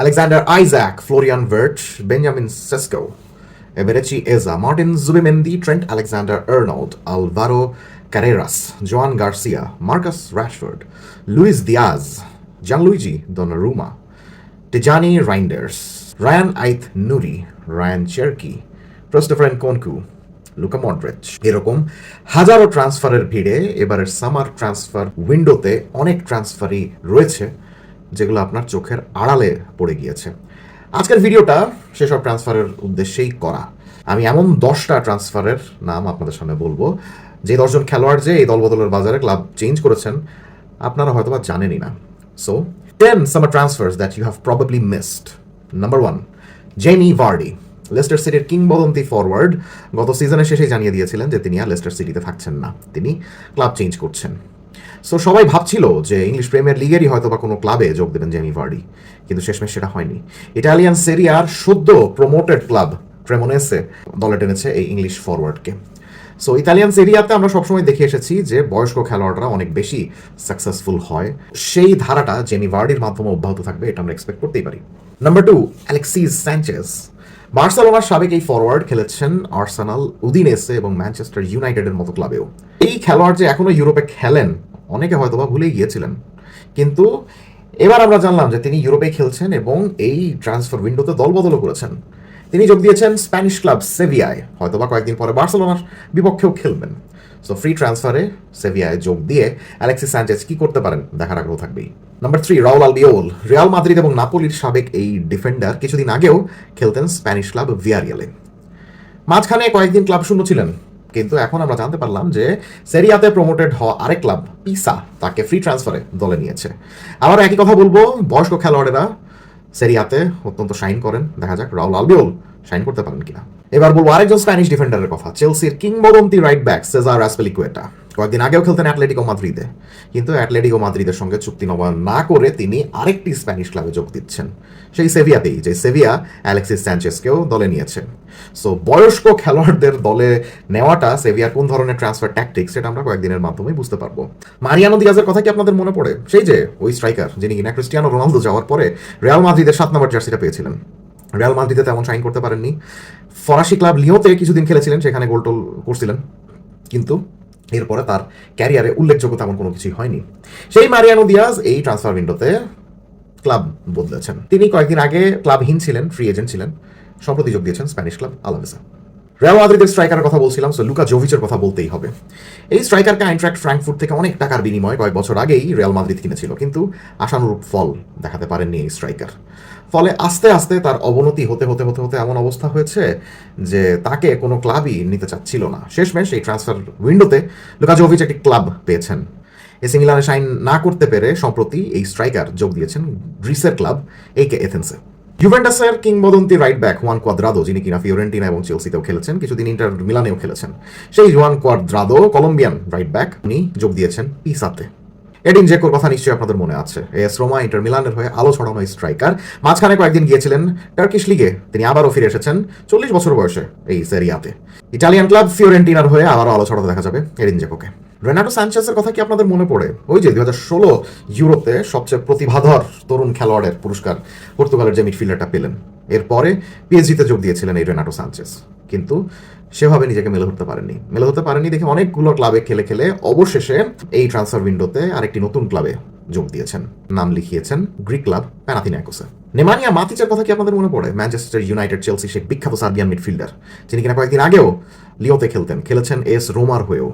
Alexander Isaac, Florian Wirtz, Benjamin Sesko, Eberechi Eza, Martin Zubimendi, Trent Alexander Arnold, Alvaro Carreras, Joan Garcia, Marcus Rashford, Luis Diaz, Gianluigi Donnarumma, Tijani Reinders, Ryan Aith Nuri, Ryan Cherky, Christopher Nkonku, Luka Modric এরকম হাজারো ট্রান্সফারের ভিড়ে এবারের summer transfer উইন্ডোতে অনেক ট্রান্সফারই রয়েছে যেগুলো আপনার চোখের আড়ালে পড়ে গিয়েছে। আজকের ভিডিওটা সেসব ট্রান্সফারের উদ্দেশ্যেই করা। আমি এমন দশটা ট্রান্সফারের নাম আপনাদের সামনে বলব। যে দশজন খেলোয়াড় যে এই দলবদলের বাজারে ক্লাব চেঞ্জ করেছেন, আপনারা হয়তো বা জানেনই না। So ten summer transfers that you have probably missed number one Jamie Vardy Leicester সিটির কিংবদন্তি ফরওয়ার্ড গত সিজনের শেষে জানিয়ে দিয়েছিলেন যে তিনি আর লেস্টার সিটিতে থাকছেন না। তিনি ক্লাব চেঞ্জ করছেন। সো সবাই ভাবছিল যে ইংলিশ প্রিমিয়ার লিগেরই হয়তো বা কোনো ক্লাবে যোগ দেবেন জেমি ভার্ডি কিন্তু শেষমেশ সেটা হয়নি। ইটালিয়ান সেরিয়ার সদ্য প্রমোটেড ক্লাব ট্রেমোনেসে দলে টেনেছে এই ইংলিশ ফরওয়ার্ডকে সো ইতালিয়ান সেরিয়াতে আমরা সবসময় দেখে এসেছি যে বয়স্ক খেলোয়াড়রা অনেক বেশি সাকসেসফুল হয়। সেই ধারাটা জেমি ভার্ডির মাধ্যমে অব্যাহত থাকবে, এটা আমরা এক্সপেক্ট করতেই পারি। নাম্বার টু অ্যালেক্সিস স্যাঞ্চেস বার্সেলোনার সাবেক এই ফরওয়ার্ড খেলেছেন আর্সেনাল, উদিনেসে এবং ম্যানচেস্টার ইউনাইটেডের মতো ক্লাবেও। এই খেলোয়াড় যে এখনও ইউরোপে খেলেন, অনেকে হয়তোবা ভুলেই গিয়েছিলেন। কিন্তু এবার আমরা জানলাম যে তিনি ইউরোপে খেলছেন এবং এই ট্রান্সফার উইন্ডোতে দলবদলও করেছেন। তিনি যোগ দিয়েছেন স্প্যানিশ ক্লাব সেভিয়ায়। হয়তোবা কয়েকদিন পরে বার্সেলোনার বিপক্ষেও খেলবেন। সো ফ্রি ট্রান্সফারে সেভিয়ায় যোগ দিয়ে অ্যালেক্সিস স্যাঞ্চেজ কি করতে পারেন? দেখার আগ্রহ থাকবেই। Number three Raul Albiol Real Madrid এবং নাপোলির সাবেক এই ডিফেন্ডার কিছুদিন আগেও খেলতেন স্প্যানিশ ক্লাব ভিয়ারিয়ালে মাঝখানে কয়েকদিন ক্লাব শূন্য ছিলেন, কিন্তু এখন আমরা জানতে পারলাম যে সেরিয়াতে প্রমোটেড হওয়া আরেক ক্লাব পিসা তাকে ফ্রি ট্রান্সফারে দলে নিয়েছে। আবার একই কথা বলব, বয়স্ক খেলোয়াড়েরা সেরিয়াতে অত্যন্ত শাইন করেন। দেখা যাক রাউল আলবিওল শাইন করতে পারেন কিনা। এবার বলব আরেকজন স্প্যানিশ ডিফেন্ডারের কথা। চেলসির কিংবদন্তি রাইট ব্যাক সেজার অ্যাসপেলিকুয়েটা কয়েকদিন আগেও খেলতেন অ্যাটলেটিকো মাদ্রিদে কিন্তু অ্যাটলেটিকো মাদ্রিদের সঙ্গে চুক্তি নবায়ন না করে তিনি আরেকটি স্প্যানিশ ক্লাবে যোগ দিচ্ছেন। সেই সেভিয়াতেই যে সেভিয়া অ্যালেক্সিস স্যাঞ্চেসকেও দলে নিয়েছে সো বয়স্ক খেলোয়াড়দের দলে নেওয়াটা সেভিয়ার কোন ধরনের ট্রান্সফার ট্যাকটিক্স সেটা আমরা কয়েকদিনের মাধ্যমেই বুঝতে পারব। মারিয়ানো দিয়াজের কথা কি আপনাদের মনে পড়ে? সেই যে, ওই স্ট্রাইকার যিনি কিনা ক্রিস্টিয়ানো রোনালদো যাওয়ার পরে রিয়াল মাদ্রিদের সাত নম্বর জার্সিটা পেয়েছিলেন। রিয়াল মাদ্রিদে তেমন সাইন করতে পারেননি। ফরাসি ক্লাব লিওতে কিছুদিন খেলেছিলেন, সেখানে গোল টোল করছিলেন। কিন্তু এরপরে তার ক্যারিয়ারে উল্লেখযোগ্য তেমন কোনো কিছুই হয়নি। সেই মারিয়ানো দিয়াজ এই ট্রান্সফার উইন্ডোতে ক্লাব বদলেছেন। তিনি কয়েকদিন আগে ক্লাবহীন ছিলেন ফ্রি এজেন্ট ছিলেন। সম্প্রতি যোগ দিয়েছেন স্প্যানিশ ক্লাব আলাভেসা রিয়াল মাদ্রিদের স্ট্রাইকারের কথা বলছিলাম সো লুকা জোভিচের কথা বলতেই হবে। এই স্ট্রাইকারকে আইনট্রাক্ট ফ্র্যাঙ্কফুট থেকে অনেক টাকার বিনিময়ে কয়েক বছর আগেই রিয়াল মাদ্রিদ কিনেছিল, কিন্তু আশানুরূপ ফল দেখাতে পারেননি এই স্ট্রাইকার ফলে আস্তে আস্তে তার অবনতি হতে হতে হতে হতে এমন অবস্থা হয়েছে যে তাকে কোনো ক্লাবই নিতে চাচ্ছিল না। শেষমেশ এই ট্রান্সফার উইন্ডোতে লুকা জোভিচ একটি ক্লাব পেয়েছেন। এসি মিলানে সাইন না করতে পেরে সম্প্রতি এই স্ট্রাইকার যোগ দিয়েছেন গ্রিসের ক্লাব এই কে এথেন্সে ইউভেন্টাসের কিংবদন্তি রাইট ব্যাক ওয়ান কোয়াদ্রাদো যিনি কিনা ফিওরেন্টিনা এবং চেলসিতেও খেলেছেন, কিছুদিন ইন্টার মিলানেও খেলেছেন। সেই জোয়ান কোয়াদ্রাদো কলম্বিয়ান রাইট ব্যাক উনি যোগ দিয়েছেন পিসাতে এডিন জেকোর কথা নিশ্চয়ই আপনাদের মনে আছে। এস রোমা ইন্টার মিলানের হয়ে আলো ছড়ানো স্ট্রাইকার মাঝখানে কয়েকদিন গিয়েছিলেন টার্কিশ লিগে তিনি আবারও ফিরে এসেছেন চল্লিশ বছর বয়সে এই সেরিয়াতে ইটালিয়ান ক্লাব ফিওরেন্টিনার হয়ে আবারও আলো ছড়াতে দেখা যাবে এডিন জেকোকে রেনাটো স্যাঞ্চেসের কথা কি আপনাদের মনে পড়ে? ওই যে দুই হাজার ষোলো ইউরোতে সবচেয়ে প্রতিভাধর তরুণ খেলোয়াড়ের পুরস্কার পর্তুগালের যে মিডফিল্ডারটা পেলেন। এরপরে পিএসজিতে যোগ দিয়েছিলেন এই রেনাটো সানচেস কিন্তু সেভাবে নিজেকে মেলে ধরতে পারেননি। মেলে ধরতে পারেনি দেখে অনেকগুলো ক্লাবে খেলে খেলে অবশেষে এই ট্রান্সফার উইন্ডোতে আরেকটি নতুন ক্লাবে যোগ দিয়েছেন। নাম লিখিয়েছেন গ্রিক ক্লাব প্যানাথিনাইকোসে। নেমানিয়া মাতিচের কথা কি আপনাদের মনে পড়ে? ম্যানচেস্টার ইউনাইটেড, চেলসি সেই বিখ্যাত সার্বিয়ান মিডফিল্ডার, যিনি কিনা কয়েকদিন আগেও লিওতে খেলতেন, খেলেছেন এস রোমার হয়েও।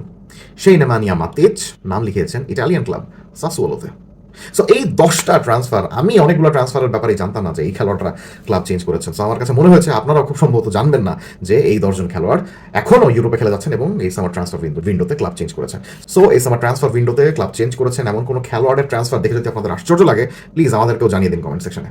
সেই নেমানিয়া মাতিচ নাম লিখিয়েছেন ইটালিয়ান ক্লাব সাসুয়ালোতে সো এই দশটা ট্রান্সফার আমি অনেকগুলো ট্রান্সফারের ব্যাপারে জানতাম না যে এই খেলোয়াড়রা ক্লাব চেঞ্জ করেছেন। সো আমার কাছে মনে হয়েছে আপনারা খুব সম্ভবত জানবেন না যে এই দশজন খেলোয়াড় এখনও ইউরোপে খেলে যাচ্ছেন এবং এই সামার ট্রান্সফার উইন্ডোতে ক্লাব চেঞ্জ করেছেন। সো এই সামার ট্রান্সফার উইন্ডোতে ক্লাব চেঞ্জ করেছেন এমন কোনো খেলোয়াড়ের ট্রান্সফার দেখে যদি আপনাদের আশ্চর্য লাগে প্লিজ আমাদেরকেও জানিয়ে দিন কমেন্ট সেকশনে